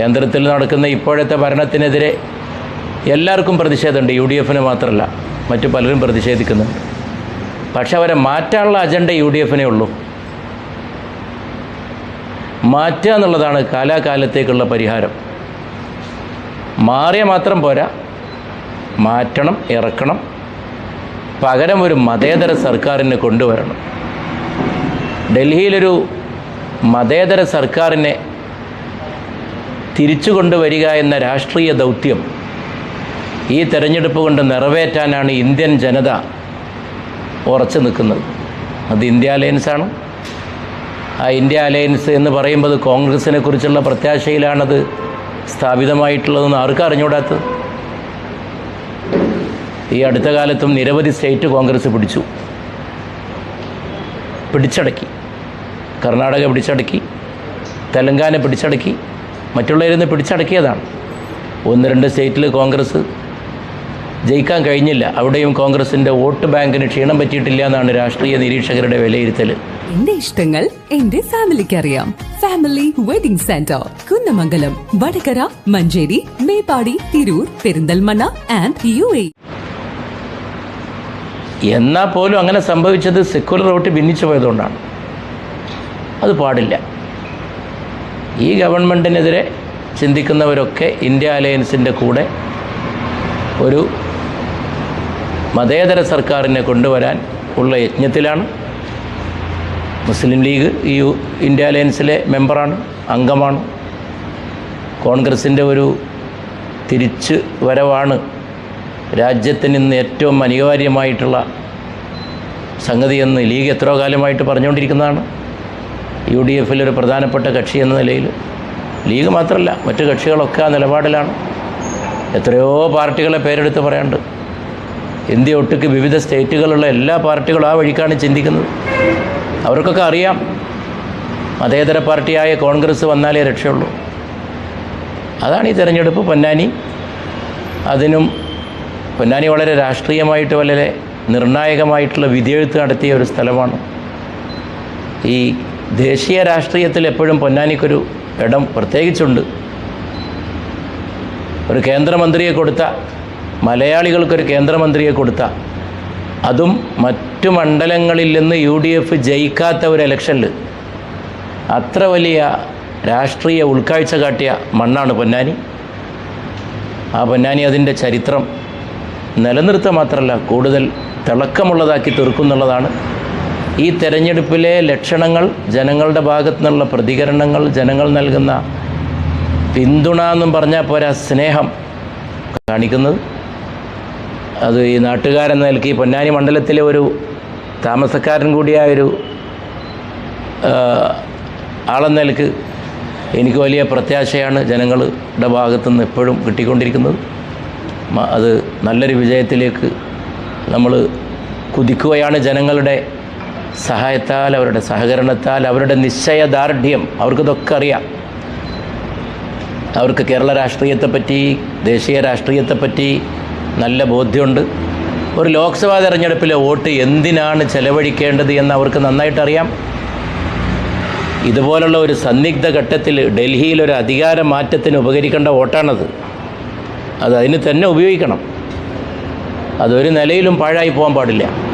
കേന്ദ്രത്തിൽ നടക്കുന്ന ഇപ്പോഴത്തെ ഭരണത്തിനെതിരെ എല്ലാവർക്കും പ്രതിഷേധമുണ്ട്. യു ഡി എഫിന് മാത്രമല്ല മറ്റു പലരും പ്രതിഷേധിക്കുന്നുണ്ട്. പക്ഷെ അവരെ മാറ്റാനുള്ള അജണ്ട യു ഡി എഫിനേ ഉള്ളൂ. മാറ്റുക എന്നുള്ളതാണ് കാലാകാലത്തേക്കുള്ള പരിഹാരം. മാറിയ മാത്രം പോരാ. മാറ്റണം ഇറക്കണം. പകരം ഒരു മതേതര സർക്കാരിനെ കൊണ്ടുവരണം. ഡൽഹിയിലൊരു മതേതര സർക്കാരിനെ തിരിച്ചു കൊണ്ടുവരിക എന്ന രാഷ്ട്രീയ ദൗത്യം ഈ തെരഞ്ഞെടുപ്പ് കൊണ്ട് നിറവേറ്റാനാണ് ഇന്ത്യൻ ജനത ഉറച്ചു നിൽക്കുന്നത്. അത് ഇന്ത്യ അലയൻസാണ് ആ ഇന്ത്യ അലയൻസ് എന്ന് പറയുമ്പോൾ കോൺഗ്രസിനെ കുറിച്ചുള്ള പ്രത്യാശയിലാണത് സ്ഥാപിതമായിട്ടുള്ളതെന്ന് ആർക്കും അറിഞ്ഞൂടാത്തത് ഈ അടുത്ത കാലത്തും നിരവധി സ്റ്റേറ്റ് കോൺഗ്രസ് പിടിച്ചു. പിടിച്ചടക്കി. കർണാടക പിടിച്ചടക്കി. തെലങ്കാന പിടിച്ചടക്കി. മറ്റുള്ളവരിന്ന് പിടിച്ചടക്കിയതാണ്. ഒന്ന് രണ്ട് സ്റ്റേറ്റിൽ കോൺഗ്രസ് ജയിക്കാൻ കഴിഞ്ഞില്ല. അവിടെയും കോൺഗ്രസിന്റെ വോട്ട് ബാങ്കിന് ക്ഷീണം പറ്റിയിട്ടില്ല എന്നാണ് രാഷ്ട്രീയ നിരീക്ഷകരുടെ വിലയിരുത്തൽ എന്റെ ഇഷ്ടങ്ങൾ എന്റെ ഫാമിലിക്ക് അറിയാം family wedding centre Kunnamangalam Vadakara Manjeri Meppadi Tirur Perinthalmanna and U A. എന്നാൽ പോലും അങ്ങനെ സംഭവിച്ചത് സെക്യുലർ വോട്ട് ഭിന്നിച്ചു പോയതുകൊണ്ടാണ്. അത് പാടില്ല. ഈ ഗവൺമെന്റിനെതിരെ ചിന്തിക്കുന്നവരൊക്കെ ഇന്ത്യ അലയൻസിന്റെ കൂടെ ഒരു മതേതര സർക്കാരിനെ കൊണ്ടുവരാൻ ഉള്ള യജ്ഞത്തിലാണ്. മുസ്ലിം ലീഗ് ഈ ഇന്ത്യ അലയൻസിലെ മെമ്പറാണ് അംഗമാണ്. കോൺഗ്രസിന്റെ ഒരു തിരിച്ച് വരവാണ് രാജ്യത്തിന് ഇന്ന് ഏറ്റവും അനിവാര്യമായിട്ടുള്ള സംഗതിയെന്ന് ലീഗ് എത്രയോ കാലമായിട്ട് പറഞ്ഞുകൊണ്ടിരിക്കുന്നതാണ്. യു ഡി എഫിലൊരു പ്രധാനപ്പെട്ട കക്ഷി എന്ന നിലയിൽ ലീഗ് മാത്രമല്ല മറ്റു കക്ഷികളൊക്കെ ആ നിലപാടിലാണ്. എത്രയോ പാർട്ടികളെ പേരെടുത്ത് പറയാണ്ട് ഇന്ത്യ ഒട്ടുക്ക് വിവിധ സ്റ്റേറ്റുകളുള്ള എല്ലാ പാർട്ടികളും ആ വഴിക്കാണ് ചിന്തിക്കുന്നത്. അവർക്കൊക്കെ അറിയാം മതേതര പാർട്ടിയായ കോൺഗ്രസ് വന്നാലേ രക്ഷയുള്ളൂ. അതാണ് ഈ തെരഞ്ഞെടുപ്പ് പൊന്നാനി. അതിനും പൊന്നാനി വളരെ രാഷ്ട്രീയമായിട്ട് വളരെ നിർണായകമായിട്ടുള്ള വിധിയെഴുത്ത് നടത്തിയ ഒരു സ്ഥലമാണ് ഈ ദേശീയ രാഷ്ട്രീയത്തിൽ എപ്പോഴും പൊന്നാനിക്കൊരു ഇടം പ്രത്യേകിച്ചുണ്ട്. ഒരു കേന്ദ്രമന്ത്രിയെ കൊടുത്ത മലയാളികൾക്കൊരു കേന്ദ്രമന്ത്രിയെ കൊടുത്ത അതും മറ്റു മണ്ഡലങ്ങളിൽ നിന്ന് യു ഡി എഫ് ജയിക്കാത്ത ഒരു ഇലക്ഷനിൽ അത്ര വലിയ രാഷ്ട്രീയ ഉൾക്കാഴ്ച കാട്ടിയ മണ്ണാണ് പൊന്നാനി. ആ പൊന്നാനി അതിന്റെ ചരിത്രം നിലനിർത്തുക മാത്രമല്ല കൂടുതൽ തിളക്കമുള്ളതാക്കി തീർക്കുന്നുള്ളതാണ് ഈ തെരഞ്ഞെടുപ്പിലെ ലക്ഷണങ്ങൾ ജനങ്ങളുടെ ഭാഗത്തു നിന്നുള്ള പ്രതികരണങ്ങൾ ജനങ്ങൾ നൽകുന്ന പിന്തുണ എന്നും പറഞ്ഞാൽ പോരാ സ്നേഹം കാണിക്കുന്നത്. അത് ഈ നാട്ടുകാരെന്ന നിലയ്ക്ക് പൊന്നാനി മണ്ഡലത്തിലെ ഒരു താമസക്കാരൻ കൂടിയായ ഒരു ആ, ആളെന്ന നിലയ്ക്ക് എനിക്ക് വലിയ പ്രത്യാശയാണ് ജനങ്ങളുടെ ഭാഗത്തുനിന്ന് എപ്പോഴും കിട്ടിക്കൊണ്ടിരിക്കുന്നത്. അത് നല്ലൊരു വിജയത്തിലേക്ക് നമ്മൾ കുതിക്കുകയാണ് ജനങ്ങളുടെ സഹായത്താൽ അവരുടെ സഹകരണത്താൽ അവരുടെ നിശ്ചയദാർഢ്യം അവർക്കിതൊക്കെ അറിയാം. അവർക്ക് കേരള രാഷ്ട്രീയത്തെപ്പറ്റി ദേശീയ രാഷ്ട്രീയത്തെപ്പറ്റി നല്ല ബോധ്യമുണ്ട്. ഒരു ലോക്സഭാ തെരഞ്ഞെടുപ്പിലെ വോട്ട് എന്തിനാണ് ചെലവഴിക്കേണ്ടത് എന്ന് അവർക്ക് നന്നായിട്ടറിയാം. ഇതുപോലുള്ള ഒരു സന്നിഗ്ധ ഘട്ടത്തിൽ ഡൽഹിയിൽ ഒരു അധികാര മാറ്റത്തിന് ഉപകരിക്കേണ്ട വോട്ടാണത്. അത് അതിന് തന്നെ ഉപയോഗിക്കണം. അതൊരു നിലയിലും പാഴായി പോകാൻ പാടില്ല.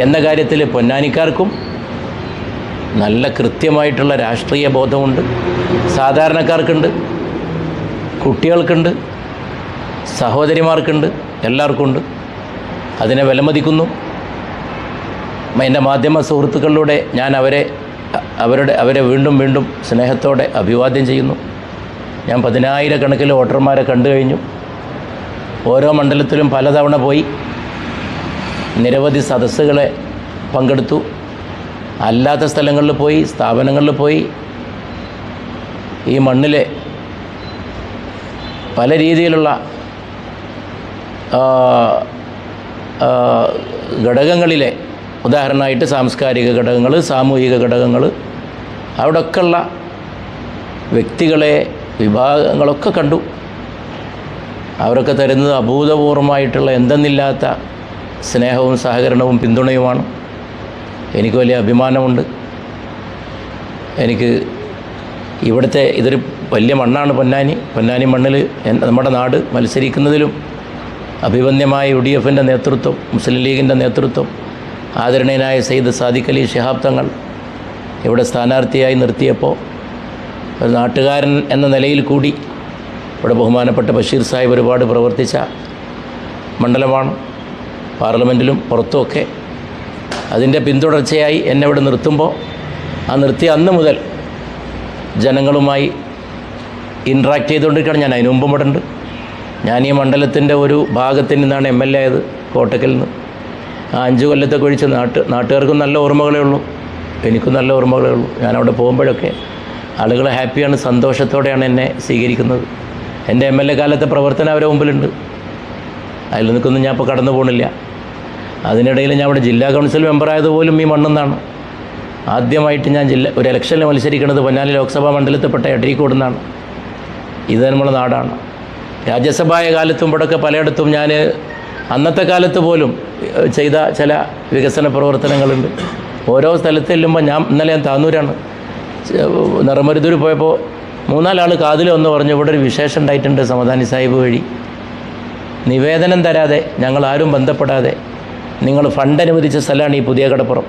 എന്ന കാര്യത്തിൽ പൊന്നാനിക്കാർക്കും നല്ല കൃത്യമായിട്ടുള്ള രാഷ്ട്രീയ ബോധമുണ്ട്. സാധാരണക്കാർക്കുണ്ട്. കുട്ടികൾക്കുണ്ട്. സഹോദരിമാർക്കുണ്ട്. എല്ലാവർക്കും ഉണ്ട് അതിനെ വിലമതിക്കുന്നു. എന്റെ മാധ്യമ സുഹൃത്തുക്കളിലൂടെ ഞാൻ അവരെ അവരുടെ അവരെ വീണ്ടും വീണ്ടും സ്നേഹത്തോടെ അഭിവാദ്യം ചെയ്യുന്നു. ഞാൻ പതിനായിരക്കണക്കിന് വോട്ടർമാരെ കണ്ടു കഴിഞ്ഞു. ഓരോ മണ്ഡലത്തിലും പലതവണ പോയി. നിരവധി സദസ്സുകളെ പങ്കെടുത്തു. അല്ലാത്ത സ്ഥലങ്ങളിൽ പോയി സ്ഥാപനങ്ങളിൽ പോയി. ഈ മണ്ണിലെ പല രീതിയിലുള്ള ഘടകങ്ങളിലെ ഉദാഹരണമായിട്ട് സാംസ്കാരിക ഘടകങ്ങൾ സാമൂഹിക ഘടകങ്ങൾ അവിടെയൊക്കെയുള്ള വ്യക്തികളെ വിഭാഗങ്ങളൊക്കെ കണ്ടു. അവരൊക്കെ തരുന്നത് അഭൂതപൂർവമായിട്ടുള്ള എന്തെന്നില്ലാത്ത സ്നേഹവും സഹകരണവും പിന്തുണയുമാണ്. എനിക്ക് വലിയ അഭിമാനമുണ്ട്. എനിക്ക് ഇവിടുത്തെ ഇതൊരു വലിയ മണ്ണാണ് പൊന്നാനി. പൊന്നാനി മണ്ണിൽ നമ്മുടെ നാട് മത്സരിക്കുന്നതിലും അഭിവന്യമായ യു ഡി എഫിന്റെ നേതൃത്വം മുസ്ലിം ലീഗിന്റെ നേതൃത്വം ആദരണീയനായ സെയ്ദ് സാദിഖ് അലി ഷിഹാബ് തങ്ങൾ ഇവിടെ സ്ഥാനാർത്ഥിയായി നിർത്തിയപ്പോൾ ഒരു നാട്ടുകാരൻ എന്ന നിലയിൽ കൂടി ഇവിടെ ബഹുമാനപ്പെട്ട ബഷീർ സാഹിബ് ഒരുപാട് പ്രവർത്തിച്ച മണ്ഡലമാണ്. പാർലമെന്റിലും പുറത്തുമൊക്കെ അതിന്റെ പിന്തുടർച്ചയായി എന്നെ ഇവിടെ നിർത്തുമ്പോൾ ആ നിർത്തി അന്ന് മുതൽ ജനങ്ങളുമായി ഇൻട്രാക്ട് ചെയ്തുകൊണ്ടിരിക്കുകയാണ്. ഞാൻ അതിന് മുമ്പ് ഇവിടെ ഉണ്ട്. ഞാൻ ഈ മണ്ഡലത്തിന്റെ ഒരു ഭാഗത്തിൽ നിന്നാണ് എം എൽ എ ആയത് കോട്ടക്കൽ നിന്ന്. ആ അഞ്ച് കൊല്ലത്തെ കുഴിച്ച് നാട്ട് നാട്ടുകാർക്കും നല്ല ഓർമ്മകളേ ഉള്ളൂ. എനിക്കും നല്ല ഓർമ്മകളേ ഉള്ളൂ. ഞാൻ അവിടെ പോകുമ്പോഴൊക്കെ ആളുകൾ ഹാപ്പിയാണ് സന്തോഷത്തോടെയാണ് എന്നെ സ്വീകരിക്കുന്നത്. എന്റെ എം എൽ എ കാലത്തെ പ്രവർത്തനം അവരെ മുമ്പിലുണ്ട്. അതിൽ നിൽക്കൊന്നും ഞാൻ ഇപ്പോൾ കടന്നു പോകണില്ല അതിനിടയിൽ ഞാൻ ഇവിടെ ജില്ലാ കൗൺസിൽ മെമ്പറായത് പോലും ഈ മണ്ണെന്നാണ്. ആദ്യമായിട്ട് ഞാൻ ജില്ല ഒരു ഇലക്ഷനിൽ മത്സരിക്കുന്നത് പൊന്നാനി ലോക്സഭാ മണ്ഡലത്തിൽപ്പെട്ട എടരിക്കോട് നിന്നാണ് ഇത് നമ്മുടെ നാടാണ്. രാജ്യസഭായ കാലത്തും ഇവിടെയൊക്കെ പലയിടത്തും ഞാൻ അന്നത്തെ കാലത്ത് പോലും ചെയ്ത ചില വികസന പ്രവർത്തനങ്ങളുണ്ട്. ഓരോ സ്ഥലത്ത് ചെല്ലുമ്പോൾ ഞാൻ ഇന്നലെ ഞാൻ താന്നൂരാണ് നിറമരുതൂർ പോയപ്പോൾ മൂന്നാലാൾ കാതിലൊന്ന് പറഞ്ഞു ഇവിടെ ഒരു വിശേഷം ഉണ്ടായിട്ടുണ്ട് സമദാനി സാഹിബ് വഴി. നിവേദനം തരാതെ ഞങ്ങൾ ആരും ബന്ധപ്പെടാതെ നിങ്ങൾ ഫണ്ട് അനുവദിച്ച സ്ഥലമാണ് ഈ പുതിയ കടപ്പുറം.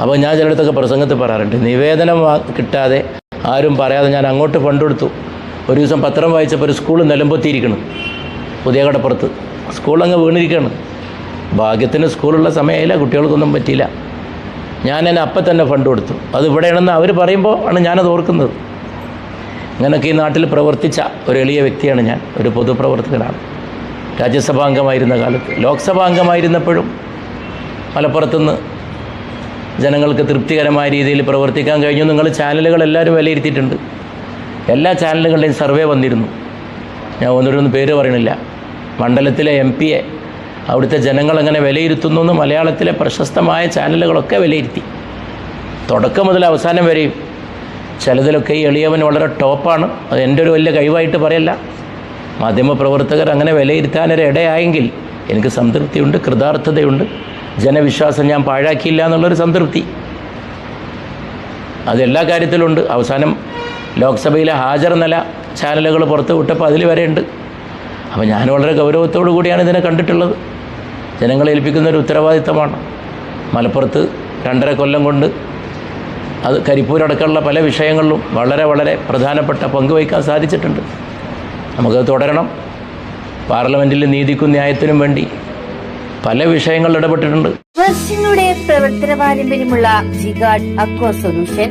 അപ്പോൾ ഞാൻ ചിലയിടത്തൊക്കെ പ്രസംഗത്തിൽ പറയാറുണ്ട് നിവേദനം കിട്ടാതെ ആരും പറയാതെ ഞാൻ അങ്ങോട്ട് ഫണ്ട് കൊടുത്തു. ഒരു ദിവസം പത്രം വായിച്ചപ്പോൾ ഒരു സ്കൂൾ നിലമ്പൊത്തിയിരിക്കണം പുതിയ കടപ്പുറത്ത്. സ്കൂൾ അങ്ങ് വീണിരിക്കുകയാണ്. ഭാഗ്യത്തിന് സ്കൂളുള്ള സമയമില്ല കുട്ടികൾക്കൊന്നും പറ്റിയില്ല. ഞാൻ എന്നെ അപ്പം തന്നെ ഫണ്ട് കൊടുത്തു. അത് ഇവിടെയാണെന്ന് അവർ പറയുമ്പോൾ ആണ് ഞാനത് ഓർക്കുന്നത്. ഇങ്ങനെയൊക്കെ ഈ നാട്ടിൽ പ്രവർത്തിച്ച ഒരു എളിയ വ്യക്തിയാണ് ഞാൻ. ഒരു പൊതുപ്രവർത്തകനാണ്. രാജ്യസഭാ അംഗമായിരുന്ന കാലത്ത് ലോക്സഭാ അംഗമായിരുന്നപ്പോഴും മലപ്പുറത്തുനിന്ന് ജനങ്ങൾക്ക് തൃപ്തികരമായ രീതിയിൽ പ്രവർത്തിക്കാൻ കഴിഞ്ഞു. നിങ്ങൾ ചാനലുകൾ എല്ലാവരും വിലയിരുത്തിയിട്ടുണ്ട്. എല്ലാ ചാനലുകളുടെയും സർവേ വന്നിരുന്നു. ഞാൻ ഒന്നൊരൊന്നും പേര് പറയണില്ല. മണ്ഡലത്തിലെ എം പിയെ അവിടുത്തെ ജനങ്ങൾ എങ്ങനെ വിലയിരുത്തുന്നു എന്ന് മലയാളത്തിലെ പ്രശസ്തമായ ചാനലുകളൊക്കെ വിലയിരുത്തി. തുടക്കം മുതൽ അവസാനം വരെയും ചിലതിലൊക്കെ ഈ എളിയവൻ വളരെ ടോപ്പാണ്. അത് എന്റെ ഒരു വലിയ കഴിവായിട്ട് പറയല്ല. മാധ്യമപ്രവർത്തകർ അങ്ങനെ വിലയിരുത്താനൊരിടയായെങ്കിൽ എനിക്ക് സംതൃപ്തിയുണ്ട് കൃതാർത്ഥതയുണ്ട്. ജനവിശ്വാസം ഞാൻ പാഴാക്കിയില്ല എന്നുള്ളൊരു സംതൃപ്തി. അതെല്ലാ കാര്യത്തിലുണ്ട് അവസാനം ലോക്സഭയിലെ ഹാജർ നില ചാനലുകൾ പുറത്ത് വിട്ടപ്പോൾ അതിൽ വരെ ഉണ്ട് അപ്പോൾ ഞാൻ വളരെ ഗൗരവത്തോടു കൂടിയാണ് ഇതിനെ കണ്ടിട്ടുള്ളത്. ജനങ്ങളെ ഏൽപ്പിക്കുന്ന ഒരു ഉത്തരവാദിത്തമാണ്. മലപ്പുറത്ത് രണ്ടര കൊല്ലം കൊണ്ട് അത് കരിപ്പൂരടക്കമുള്ള പല വിഷയങ്ങളിലും വളരെ വളരെ പ്രധാനപ്പെട്ട വഹിക്കാൻ സാധിച്ചിട്ടുണ്ട്. നമുക്കത് തുടരണം. പാർലമെന്റിൽ നീതിക്കും ന്യായത്തിനും വേണ്ടി പല വിഷയങ്ങളിൽ ഇടപെട്ടിട്ടുണ്ട്. പ്രവർത്തന പാരമ്പര്യമുള്ള സൊല്യൂഷൻ